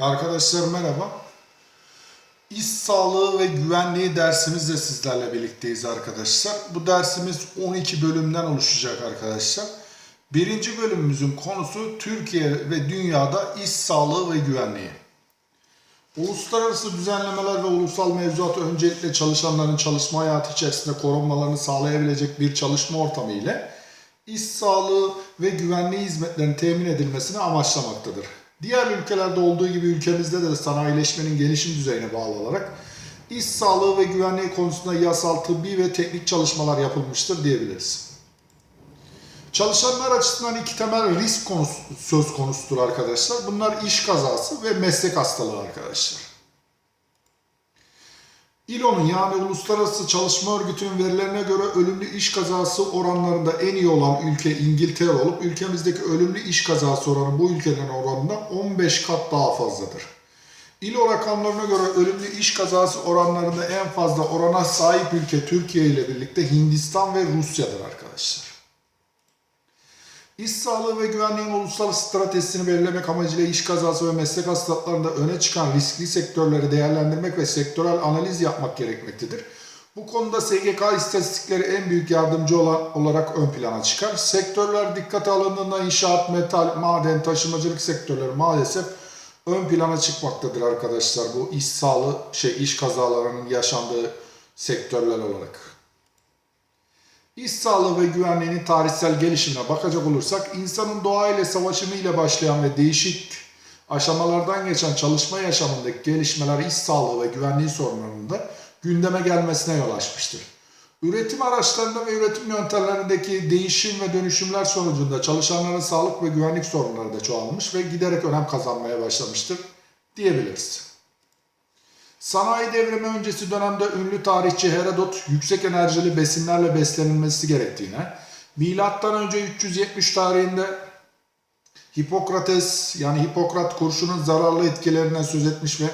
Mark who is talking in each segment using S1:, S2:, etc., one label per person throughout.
S1: Arkadaşlar merhaba. İş sağlığı ve güvenliği dersimizle sizlerle birlikteyiz arkadaşlar. Bu dersimiz 12 bölümden oluşacak arkadaşlar. Birinci bölümümüzün konusu Türkiye ve dünyada iş sağlığı ve güvenliği. Uluslararası düzenlemeler ve ulusal mevzuat öncelikle çalışanların çalışma hayatı içerisinde korunmalarını sağlayabilecek bir çalışma ortamı ile iş sağlığı ve güvenliği hizmetlerinin temin edilmesini amaçlamaktadır. Diğer ülkelerde olduğu gibi ülkemizde de sanayileşmenin gelişim düzeyine bağlı olarak iş sağlığı ve güvenliği konusunda yasal, tıbbi ve teknik çalışmalar yapılmıştır diyebiliriz. Çalışanlar açısından iki temel risk konusu, söz konusudur arkadaşlar. Bunlar iş kazası ve meslek hastalığı arkadaşlar. İLO'nun yani Uluslararası Çalışma Örgütü'nün verilerine göre ölümlü iş kazası oranlarında en iyi olan ülke İngiltere olup ülkemizdeki ölümlü iş kazası oranı bu ülkelerin oranından 15 kat daha fazladır. İLO rakamlarına göre ölümlü iş kazası oranlarında en fazla orana sahip ülke Türkiye ile birlikte Hindistan ve Rusya'dır arkadaşlar. İş sağlığı ve güvenliğin uluslararası stratejisini belirlemek amacıyla iş kazası ve meslek hastalıklarında öne çıkan riskli sektörleri değerlendirmek ve sektörel analiz yapmak gerekmektedir. Bu konuda SGK istatistikleri en büyük yardımcı olan, olarak ön plana çıkar. Sektörler dikkate alındığında inşaat, metal, maden, taşımacılık sektörleri maalesef ön plana çıkmaktadır arkadaşlar. Bu iş sağlığı, şey iş kazalarının yaşandığı sektörler olarak. İş sağlığı ve güvenliğinin tarihsel gelişimine bakacak olursak insanın doğa ile savaşımı ile başlayan ve değişik aşamalardan geçen çalışma yaşamındaki gelişmeler iş sağlığı ve güvenliği sorunlarında gündeme gelmesine yol açmıştır. Üretim araçlarında ve üretim yöntemlerindeki değişim ve dönüşümler sonucunda çalışanların sağlık ve güvenlik sorunları da çoğalmış ve giderek önem kazanmaya başlamıştır diyebiliriz. Sanayi devrimi öncesi dönemde ünlü tarihçi Herodot yüksek enerjili besinlerle beslenilmesi gerektiğine, milattan önce 370 tarihinde Hipokrates yani Hipokrat kurşunun zararlı etkilerinden söz etmiş ve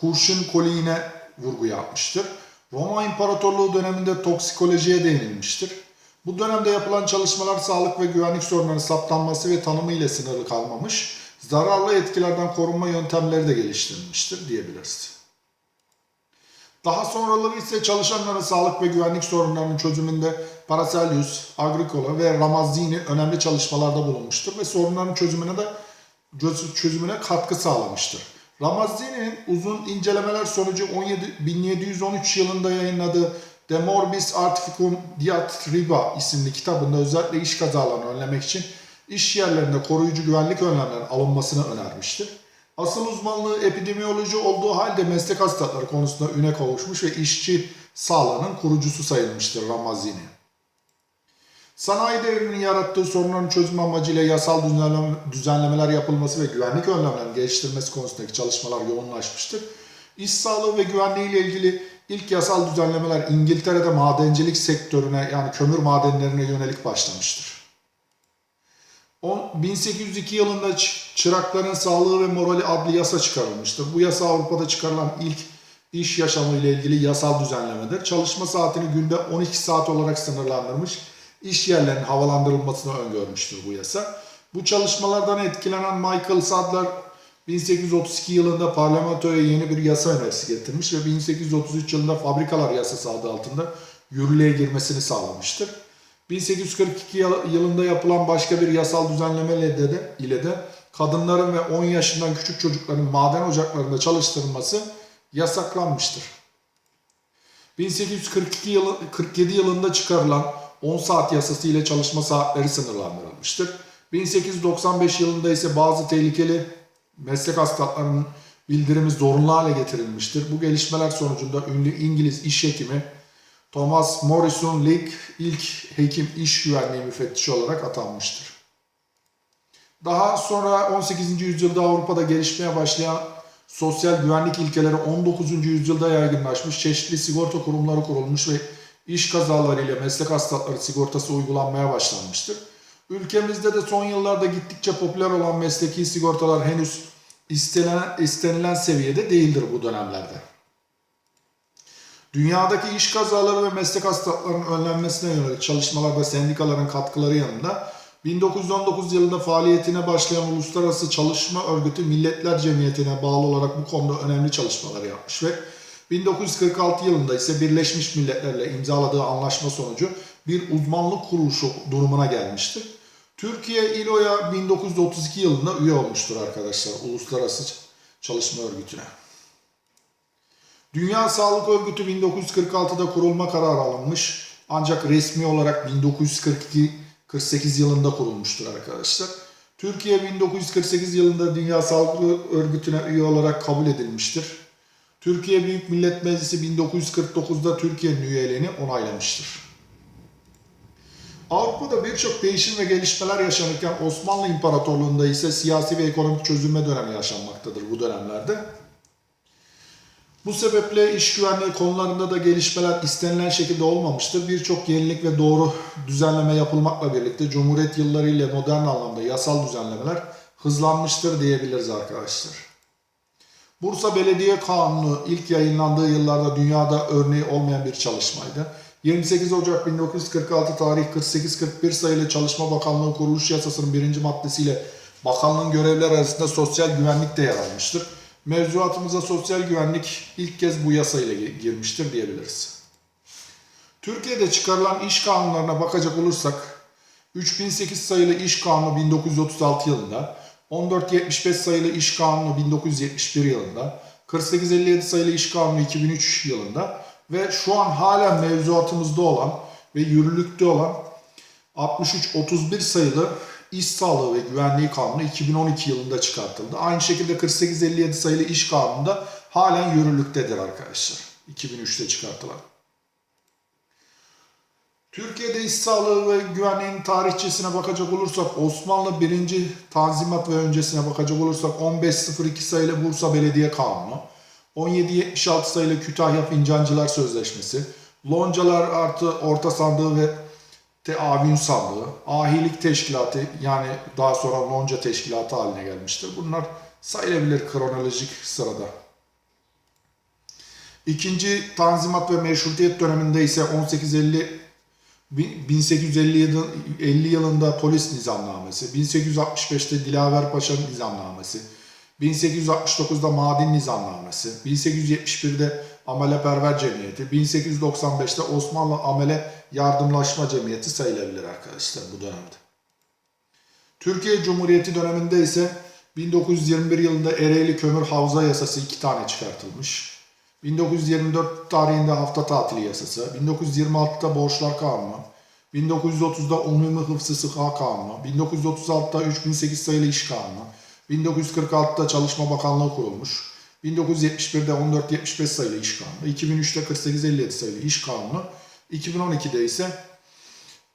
S1: kurşun koliğine vurgu yapmıştır. Roma İmparatorluğu döneminde toksikolojiye değinilmiştir. Bu dönemde yapılan çalışmalar sağlık ve güvenlik sorunlarının saptanması ve tanımı ile sınırlı kalmamış, zararlı etkilerden korunma yöntemleri de geliştirilmiştir diyebiliriz. Daha sonraları ise çalışanların sağlık ve güvenlik sorunlarının çözümünde Paracelsus, Agricola ve Ramazzini önemli çalışmalarda bulunmuştur ve sorunların çözümüne de çözümüne katkı sağlamıştır. Ramazzini'nin uzun incelemeler sonucu 17, 1713 yılında yayınladığı De Morbis Artificum Diatriba isimli kitabında özellikle iş kazalarını önlemek için iş yerlerinde koruyucu güvenlik önlemlerinin alınmasını önermiştir. Asıl uzmanlığı epidemiyoloji olduğu halde meslek hastalıkları konusunda üne kavuşmuş ve işçi sağlığının kurucusu sayılmıştır Ramazzini. Sanayi devriminin yarattığı sorunların çözüm amacıyla yasal düzenlemeler yapılması ve güvenlik önlemlerinin geliştirilmesi konusundaki çalışmalar yoğunlaşmıştır. İş sağlığı ve güvenliği ile ilgili ilk yasal düzenlemeler İngiltere'de madencilik sektörüne yani kömür madenlerine yönelik başlamıştır. 1802 yılında çırakların sağlığı ve morali adlı yasa çıkarılmıştır. Bu yasa Avrupa'da çıkarılan ilk iş yaşamı ile ilgili yasal düzenlemedir. Çalışma saatini günde 12 saat olarak sınırlandırmış, iş yerlerinin havalandırılmasını öngörmüştür bu yasa. Bu çalışmalardan etkilenen Michael Sadler 1832 yılında parlamentoya yeni bir yasa önerisi getirmiş ve 1833 yılında fabrikalar yasası adı altında yürürlüğe girmesini sağlamıştır. 1842 yılında yapılan başka bir yasal düzenleme ile de, ile de kadınların ve 10 yaşından küçük çocukların maden ocaklarında çalıştırılması yasaklanmıştır. 1842 yılı, 47 yılında çıkarılan 10 saat yasası ile çalışma saatleri sınırlandırılmıştır. 1895 yılında ise bazı tehlikeli meslek hastalıklarının bildirimi zorunlu hale getirilmiştir. Bu gelişmeler sonucunda ünlü İngiliz iş hekimi Thomas Morrison Leake ilk hekim iş güvenliği müfettişi olarak atanmıştır. Daha sonra 18. yüzyılda Avrupa'da gelişmeye başlayan sosyal güvenlik ilkeleri 19. yüzyılda yaygınlaşmış, çeşitli sigorta kurumları kurulmuş ve iş kazaları ile meslek hastalıkları sigortası uygulanmaya başlanmıştır. Ülkemizde de son yıllarda gittikçe popüler olan mesleki sigortalar henüz istenilen, istenilen seviyede değildir bu dönemlerde. Dünyadaki iş kazaları ve meslek hastalıklarının önlenmesine yönelik çalışmalarda sendikaların katkıları yanında 1919 yılında faaliyetine başlayan Uluslararası Çalışma Örgütü Milletler Cemiyeti'ne bağlı olarak bu konuda önemli çalışmalar yapmış ve 1946 yılında ise Birleşmiş Milletler'le imzaladığı anlaşma sonucu bir uzmanlık kuruluşu durumuna gelmiştir. Türkiye İLO'ya 1932 yılında üye olmuştur arkadaşlar Uluslararası Çalışma Örgütü'ne. Dünya Sağlık Örgütü 1946'da kurulma kararı alınmış ancak resmi olarak 1942-48 yılında kurulmuştur arkadaşlar. Türkiye 1948 yılında Dünya Sağlık Örgütü'ne üye olarak kabul edilmiştir. Türkiye Büyük Millet Meclisi 1949'da Türkiye'nin üyeliğini onaylamıştır. Avrupa'da birçok değişim ve gelişmeler yaşanırken Osmanlı İmparatorluğu'nda ise siyasi ve ekonomik çözülme dönemi yaşanmaktadır bu dönemlerde. Bu sebeple iş güvenliği konularında da gelişmeler istenilen şekilde olmamıştır. Birçok yenilik ve doğru düzenleme yapılmakla birlikte Cumhuriyet yılları ile modern anlamda yasal düzenlemeler hızlanmıştır diyebiliriz arkadaşlar. Bursa Belediye Kanunu ilk yayınlandığı yıllarda dünyada örneği olmayan bir çalışmaydı. 28 Ocak 1946 tarih 48-41 sayılı Çalışma Bakanlığı Kuruluş Yasası'nın birinci maddesiyle bakanlığın görevler arasında sosyal güvenlik de yer almıştır. Mevzuatımıza sosyal güvenlik ilk kez bu yasayla girmiştir diyebiliriz. Türkiye'de çıkarılan iş kanunlarına bakacak olursak 3008 sayılı İş Kanunu 1936 yılında, 1475 sayılı İş Kanunu 1971 yılında, 4857 sayılı İş Kanunu 2003 yılında ve şu an hala mevzuatımızda olan ve yürürlükte olan 6331 sayılı İş Sağlığı ve Güvenliği Kanunu 2012 yılında çıkartıldı. Aynı şekilde 4857 sayılı İş Kanunu da halen yürürlüktedir arkadaşlar. 2003'te çıkartılan. Türkiye'de iş sağlığı ve güvenliğinin tarihçesine bakacak olursak Osmanlı 1. Tanzimat ve öncesine bakacak olursak 1502 sayılı Bursa Belediye Kanunu, 1776 sayılı Kütahya Fincancılar Sözleşmesi, Loncalar artı Orta Sandığı ve Teavün Sandığı, Ahilik Teşkilatı yani daha sonra Lonca Teşkilatı haline gelmiştir. Bunlar sayılabilir kronolojik sırada. İkinci Tanzimat ve Meşrutiyet döneminde ise 1850 1857 50 yılında polis nizamnamesi, 1865'te Dilaver Paşa nizamnamesi, 1869'da Madin nizamnamesi, 1871'de Ameleperver Cemiyeti, 1895'te Osmanlı Amele Yardımlaşma Cemiyeti sayılabilir arkadaşlar bu dönemde. Türkiye Cumhuriyeti döneminde ise 1921 yılında Ereğli Kömür Havza Yasası iki tane çıkartılmış. 1924 tarihinde hafta tatili yasası, 1926'da borçlar kanunu, 1930'da umumi hıfzı sıha kanunu, 1936'da 3008 sayılı iş kanunu, 1946'da Çalışma Bakanlığı kurulmuş, 1971'de 1475 sayılı iş kanunu, 2003'te 4857 sayılı iş kanunu, 2012'de ise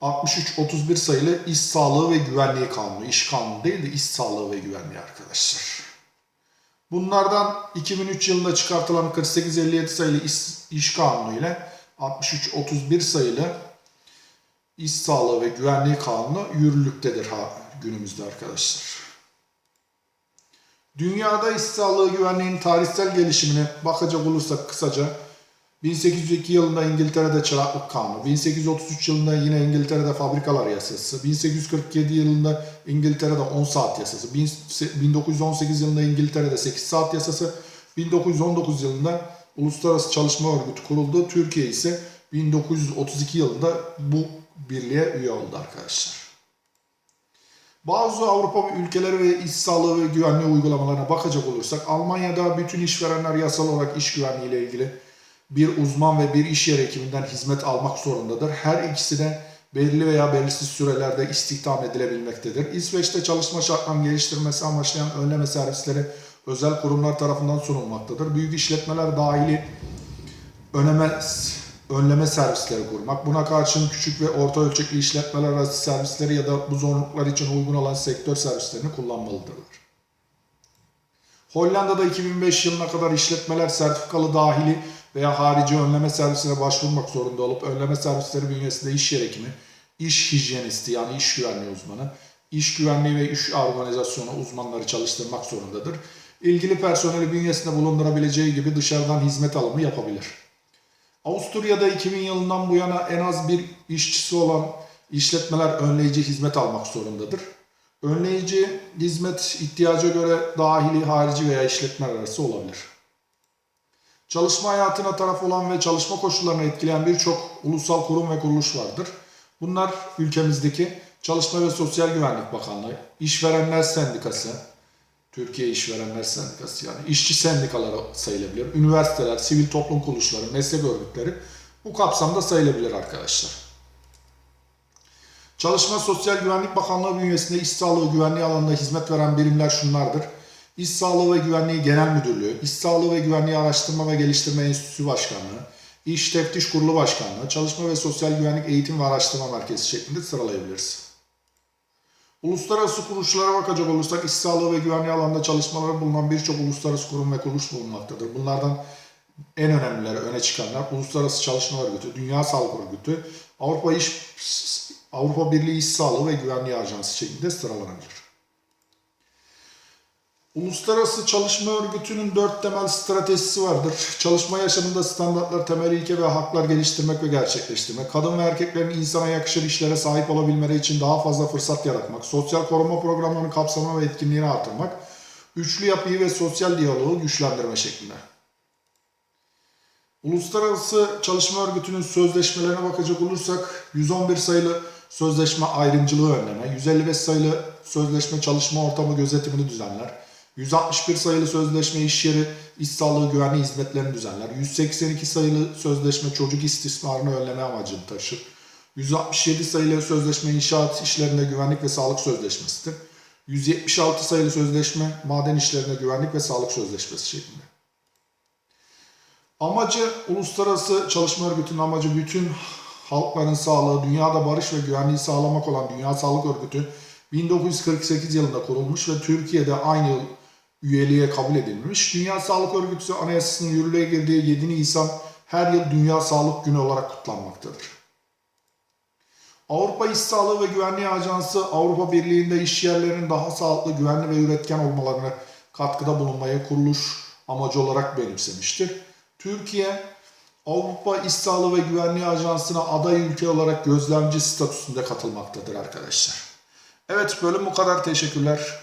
S1: 6331 sayılı iş sağlığı ve güvenliği kanunu, iş kanunu değil de iş sağlığı ve güvenliği arkadaşlar. Bunlardan 2003 yılında çıkartılan 4857 sayılı iş, iş kanunu ile 6331 sayılı iş sağlığı ve güvenliği kanunu yürürlüktedir ha, günümüzde arkadaşlar. Dünyada iş sağlığı güvenliğinin tarihsel gelişimine bakacak olursak kısaca 1802 yılında İngiltere'de çıraklık kanunu, 1833 yılında yine İngiltere'de fabrikalar yasası, 1847 yılında İngiltere'de 10 saat yasası, 1918 yılında İngiltere'de 8 saat yasası, 1919 yılında Uluslararası Çalışma Örgütü kuruldu. Türkiye ise 1932 yılında bu birliğe üye oldu arkadaşlar. Bazı Avrupa ülkeleri ve iş sağlığı ve güvenliği uygulamalarına bakacak olursak Almanya'da bütün işverenler yasal olarak iş güvenliği ile ilgili bir uzman ve bir iş yeri hekiminden hizmet almak zorundadır. Her ikisi de belirli veya belirsiz sürelerde istihdam edilebilmektedir. İsveç'te çalışma şartlarını geliştirmesi amaçlayan önleme servisleri özel kurumlar tarafından sunulmaktadır. Büyük işletmeler dahili öneme, önleme servisleri kurmak, buna karşın küçük ve orta ölçekli işletmeler arası servisleri ya da bu zorunluluklar için uygun olan sektör servislerini kullanmalıdırlar. Hollanda'da 2005 yılına kadar işletmeler sertifikalı dahili veya harici önleme servisine başvurmak zorunda olup önleme servisleri bünyesinde iş yer hekimi, iş hijyenisti yani iş güvenliği uzmanı, iş güvenliği ve iş organizasyonu uzmanları çalıştırmak zorundadır. İlgili personeli bünyesinde bulundurabileceği gibi dışarıdan hizmet alımı yapabilir. Avusturya'da 2000 yılından bu yana en az bir işçisi olan işletmeler önleyici hizmet almak zorundadır. Önleyici hizmet ihtiyaca göre dahili, harici veya işletmeler arası olabilir. Çalışma hayatına taraf olan ve çalışma koşullarını etkileyen birçok ulusal kurum ve kuruluş vardır. Bunlar ülkemizdeki Çalışma ve Sosyal Güvenlik Bakanlığı, İşverenler Sendikası, Türkiye İşverenler Sendikası yani işçi sendikaları sayılabilir, üniversiteler, sivil toplum kuruluşları, meslek örgütleri bu kapsamda sayılabilir arkadaşlar. Çalışma Sosyal Güvenlik Bakanlığı bünyesinde iş sağlığı güvenliği alanında hizmet veren birimler şunlardır. İş Sağlığı ve Güvenliği Genel Müdürlüğü, İş Sağlığı ve Güvenliği Araştırma ve Geliştirme Enstitüsü Başkanlığı, İş Teftiş Kurulu Başkanlığı, Çalışma ve Sosyal Güvenlik Eğitim ve Araştırma Merkezi şeklinde sıralayabiliriz. Uluslararası kuruluşlara bakacak olursak iş sağlığı ve güvenliği alanında çalışmaları bulunan birçok uluslararası kurum ve kuruluş bulunmaktadır. Bunlardan en önemlileri, öne çıkanlar Uluslararası Çalışma Örgütü, Dünya Sağlık Örgütü, Avrupa İş Avrupa Birliği İş Sağlığı ve Güvenliği Ajansı şeklinde sıralanabilir. Uluslararası Çalışma Örgütü'nün dört temel stratejisi vardır. Çalışma yaşamında standartlar, temel ilke ve haklar geliştirmek ve gerçekleştirmek, kadın ve erkeklerin insana yakışır işlere sahip olabilmeleri için daha fazla fırsat yaratmak, sosyal koruma programlarının kapsamını ve etkinliğini artırmak, üçlü yapıyı ve sosyal diyaloğu güçlendirme şeklinde. Uluslararası Çalışma Örgütü'nün sözleşmelerine bakacak olursak 111 sayılı sözleşme ayrımcılığı önleme, 155 sayılı sözleşme çalışma ortamı gözetimini düzenler, 161 sayılı sözleşme iş yeri iş sağlığı güvenliği hizmetlerini düzenler, 182 sayılı sözleşme çocuk istismarını önleme amacını taşır, 167 sayılı sözleşme inşaat işlerinde güvenlik ve sağlık sözleşmesidir, 176 sayılı sözleşme maden işlerinde güvenlik ve sağlık sözleşmesi şeklinde. Amacı Uluslararası Çalışma Örgütü'nün amacı bütün halkların sağlığı, dünyada barış ve güvenliği sağlamak olan Dünya Sağlık Örgütü 1948 yılında kurulmuş ve Türkiye'de aynı yıl üyeliğe kabul edilmiş. Dünya Sağlık Örgütü Anayasası'nın yürürlüğe girdiği 7 Nisan her yıl Dünya Sağlık Günü olarak kutlanmaktadır. Avrupa İş Sağlığı ve Güvenliği Ajansı Avrupa Birliği'nde iş yerlerinin daha sağlıklı, güvenli ve üretken olmalarına katkıda bulunmayı kuruluş amacı olarak benimsemiştir. Türkiye, Avrupa İş Sağlığı ve Güvenliği Ajansı'na aday ülke olarak gözlemci statüsünde katılmaktadır arkadaşlar. Evet bölüm bu kadar. Teşekkürler.